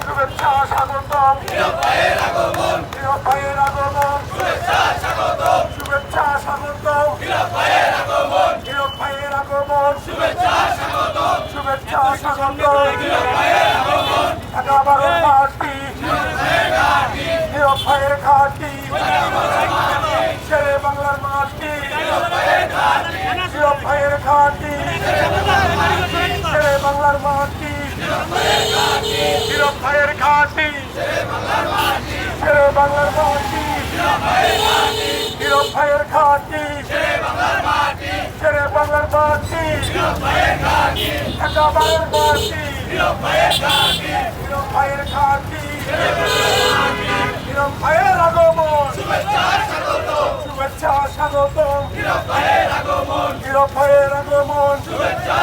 শুভেচ্ছা স্বাগতম নীরব ভাইয়ের আগমন নীরব ভাইয়ের আগমন শুভেচ্ছা স্বাগতম শুভেচ্ছা স্বাগতম নীরব ভাইয়ের আগমন নীরব ভাইয়ের আগমন শুভেচ্ছা স্বাগতম শুভেচ্ছা স্বাগতম নীরব আগমন বাংলার মাটি বাংলার মাটি নীরব ভাইয়ের ঘাটি। শেরে বাংলার মাটি। নীরব ভাইয়ের ঘাটি। শেরে বাংলার মাটি। ঢাকা বারোর মাটি নীরব ভাইয়ের ঘাটি। ভাইয়ের আগমন। শুভেচ্ছা স্বাগত। নীরব আগমন। নীরব আগমন। শুভেচ্ছা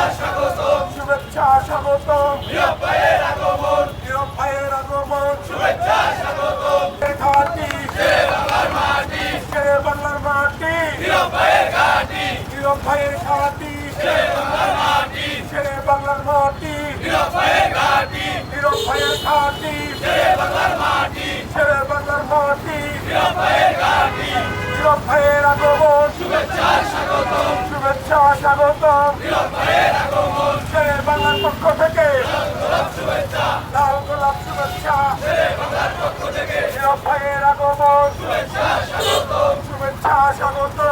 নীরব ভাইয়ের ঘাটি। ছেড়ে বাংলার মাটি নীরব ভাইয়ের ঘাটি। নীরব ভাইয়ের ঘাটি। বাংলার মাটি ছেড়ে বাংলার মাটি নীরব ভাইয়ের ঘাটি। নীরব ভাইয়ের শুভেচ্ছা স্বাগতম শুভেচ্ছা স্বাগত। নীরব ভাইয়ের ছেড়ে বাংলার পক্ষ থেকে। শুভেচ্ছা লাল গোলাপ শুভেচ্ছা। বাংলার পক্ষ থেকে নীরব ভাইয়ের শুভেচ্ছা স্বাগত আশা করতো